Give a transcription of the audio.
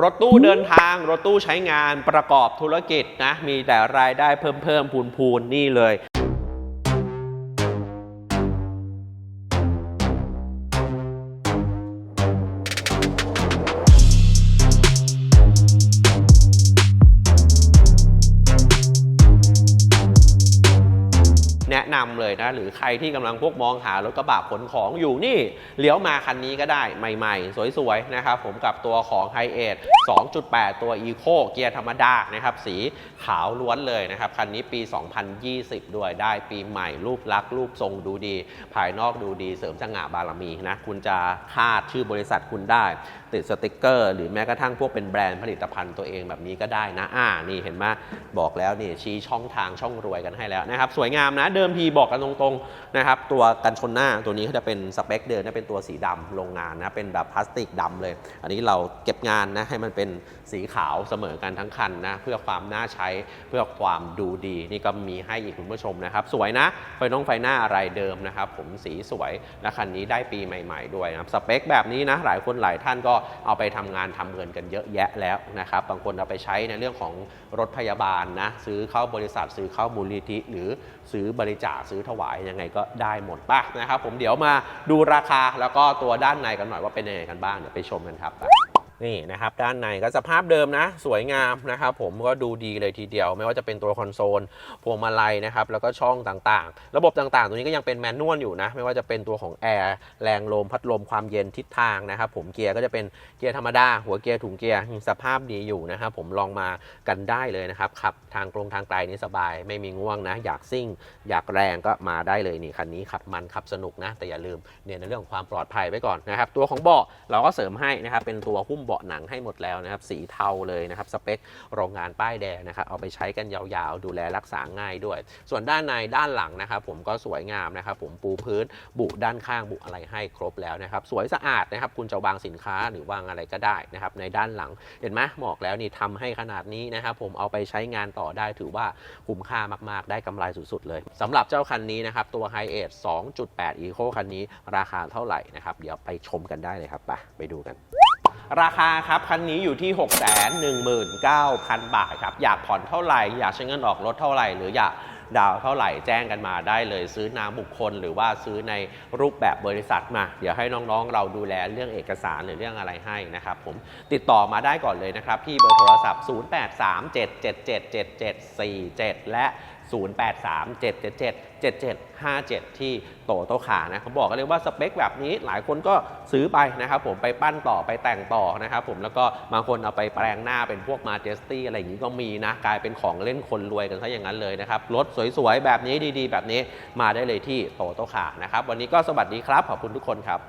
รถตู้เดินทาง รถตู้ใช้งานประกอบธุรกิจนะมีแต่รายได้เพิ่มเพิ่มพูนพูนนี่เลย แนะนำเลยนะ หรือใครที่กำลังพวกมองหารถกระบะขนของอยู่นี่เลี้ยวมาคันนี้ก็ได้ใหม่ๆ สวยๆ นะครับ ผมกับตัวของ h i เอท2.8 ตัว Eco เกียร์ธรรมดานะครับ สีขาวล้วนเลยนะครับ คันนี้ปี 2020 ด้วยได้ปีใหม่รูปลักษ์รูปทรงดูดี ภายนอกดูดีเสริมสง่าบารมีนะ คุณจะคาดชื่อบริษัทคุณได้ ติดสติกเกอร์ หรือแม้กระทั่งพวกเป็นแบรนด์ผลิตภัณฑ์ตัวเองแบบนี้ก็ได้นะอ่านี่เห็นไหมบอกแล้วนี่ชี้ช่องทางช่องรวยกันให้แล้วนะครับ สวยงามนะเดิมทีบอกกันตรงๆนะครับตัวกันชนหน้าตัวนี้เขาจะเป็นสเปคเดิมนะเป็นตัวสีดำโรงงานนะเป็นแบบพลาสติกดำเลย อันนี้เราเก็บงานนะให้มันเป็นสีขาวเสมอกันทั้งคันนะเพื่อความน่าใช้เพื่อความดูดีนี่ก็มีให้อีกคุณผู้ชมนะครับ สวยนะไฟน้องไฟหน้าอะไรเดิมนะครับ ผมสีสวยและคันนี้ได้ปีใหม่ ๆ ด้วยนะสเปคแบบนี้นะหลายคนหลายท่านก็เอาไปทำงานทำเงินกันเยอะแยะแล้วนะครับบางคนเอาไปใช้ในเรื่องของรถพยาบาลนะซื้อเข้าบริษัทซื้อเข้ามูลนิธิหรือซื้อบริจาคซื้อถวายยังไงก็ได้หมดป่ะนะครับผมเดี๋ยวมาดูราคาแล้วก็ตัวด้านในกันหน่อยว่าเป็นยังไงกันบ้างเดี๋ยวไปชมกันครับ นี่นะครับด้านในก็สภาพเดิมนะ สวยงามนะครับผมก็ดูดีเลยทีเดียว ไม่ว่าจะเป็นตัวคอนโซลพวงมาลัยนะครับแล้วก็ช่องต่างๆ ระบบต่างๆ ตัวนี้ก็ยังเป็นแมนนวลอยู่นะ ไม่ว่าจะเป็นตัวของแอร์แรงลมพัดลมความเย็นทิศทางนะครับผมเกียร์ก็จะเป็นเกียร์ธรรมดา หัวเกียร์ถุงเกียร์สภาพดีอยู่นะครับผมลองมากันได้เลยนะครับขับทางตรงทางไกลนี่สบาย ไม่มีง่วงนะ อยากซิ่ง อยากแรงก็มาได้เลยนี่คันนี้ขับมันขับสนุกนะ แต่อย่าลืมเนี่ยในเรื่องของความปลอดภัยไว้ก่อนนะครับตัวของเบาะเราก็เสริมให้นะครับเป็นตัวหุ้มเบาะหนังให้หมดแล้วนะครับ สีเทาเลยนะครับ สเปคโรงงานป้ายแดงนะครับ เอาไปใช้กันยาวๆ ดูแลรักษาง่ายด้วย ส่วนด้านในด้านหลังนะครับ ผมก็สวยงามนะครับ ผมปูพื้นบุด้านข้างบุอะไรให้ครบแล้วนะครับ สวยสะอาดนะครับ คุณจะวางสินค้าหรือวางอะไรก็ได้นะครับ ในด้านหลังเห็นไหมบอกแล้วนี่ทำให้ขนาดนี้นะครับ ผมเอาไปใช้งานต่อได้ถือว่าคุ้มค่ามากๆ ได้กำไรสุดๆเลยสำหรับเจ้าคันนี้นะครับตัว h i เอท2.8 Eco คันนี้ราคาเท่าไหร่นะครับ เดี๋ยวไปชมกันได้เลยครับไปไปดูกัน ราคาครับคันนี้อยู่ที่ 6 1 9 0 0 0 บาทครับ อยากผ่อนเท่าไหร่ อยากใช้เงินออกรถเท่าไหร่ หรืออยากดาวเท่าไหร่แจ้งกันมาได้เลยซื้อนามบุคคล หรือว่าซื้อในรูปแบบบริษัทมา เดี๋ยวให้น้องๆ เราดูแลเรื่องเอกสารหรือเรื่องอะไรให้นะครับผมติดต่อมาได้ก่อนเลยนะครับที่เบอร์โทรศัพท์ 0837777747 และ 0837777757 ที่โตโตขานะเขาบอกกันเลยว่าสเปคแบบนี้หลายคนก็ซื้อไปนะครับผมไปปั้นต่อไปแต่งต่อนะครับผมแล้วก็บางคนเอาไปแปลงหน้าเป็นพวกมาเจสตี้อะไรอย่างนี้ก็มีนะ กลายเป็นของเล่นคนรวยกันซะอย่างนั้นเลยนะครับ รถสวยๆ แบบนี้ดีๆ แบบนี้มาได้เลยที่โตโตขานะครับ วันนี้ก็สวัสดีครับ ขอบคุณทุกคนครับ